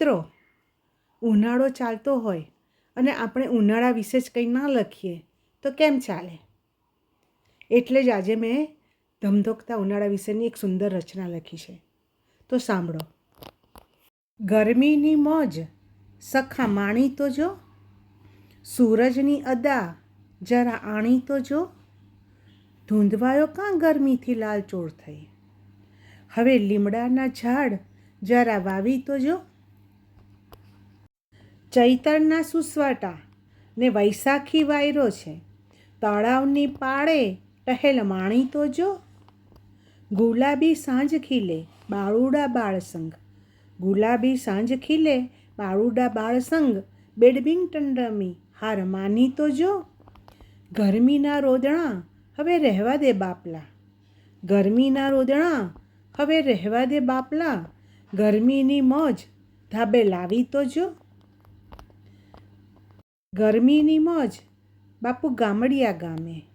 મિત્રો, ઉનાળો ચાલતો હોય અને આપણે ઉનાળા વિશે જ કંઈ ના લખીએ, તો કેમ ચાલે? એટલે જ આજે મેં ધમધોકતા ઉનાળા વિશેની એક સુંદર રચના લખી છે. તો સાંભળો. ગરમીની મોજ સખા માણી તો જો, સૂરજની અદા જરા આણી તો જો, ધૂંધવાયો કાં ગરમીથી લાલચોળ થઈ? હવે લીમડાના ઝાડ જરા વાવી તો જો ચૈતરના સુસવાટા ને વૈશાખી વાયરો છે. તળાવની પાળે ટહેલ માણી તો જો. ગુલાબી સાંજ ખીલે બાળુડા બાળસંગ. ગુલાબી સાંજ ખીલે બાળુડા બાળસંગ. બેડમિન્ટન રમી હાર માની તો જો. ગરમીના રોદણા હવે રહેવા દે બાપલા. ગરમીના રોદણા હવે રહેવા દે બાપલા. ગરમીની મોજ ધાબે લાવી તો જો. ગરમીની મોજ બાપુ ગામડિયા ગામે.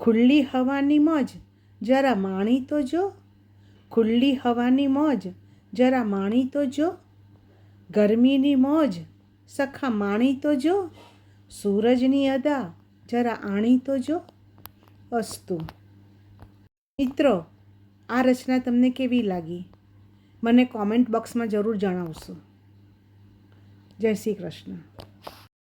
ખુલ્લી હવાની મોજ જરા માણી તો જો. ખુલ્લી હવાની મોજ જરા માણી તો જો. ગરમીની મોજ સખા માણી તો જો. સૂરજની અદા જરા આણી તો જો. અસ્તુ. મિત્રો, આ રચના તમને કેવી લાગી? મને કોમેન્ટ બોક્સમાં જરૂર જણાવશો. જય શ્રી કૃષ્ણ.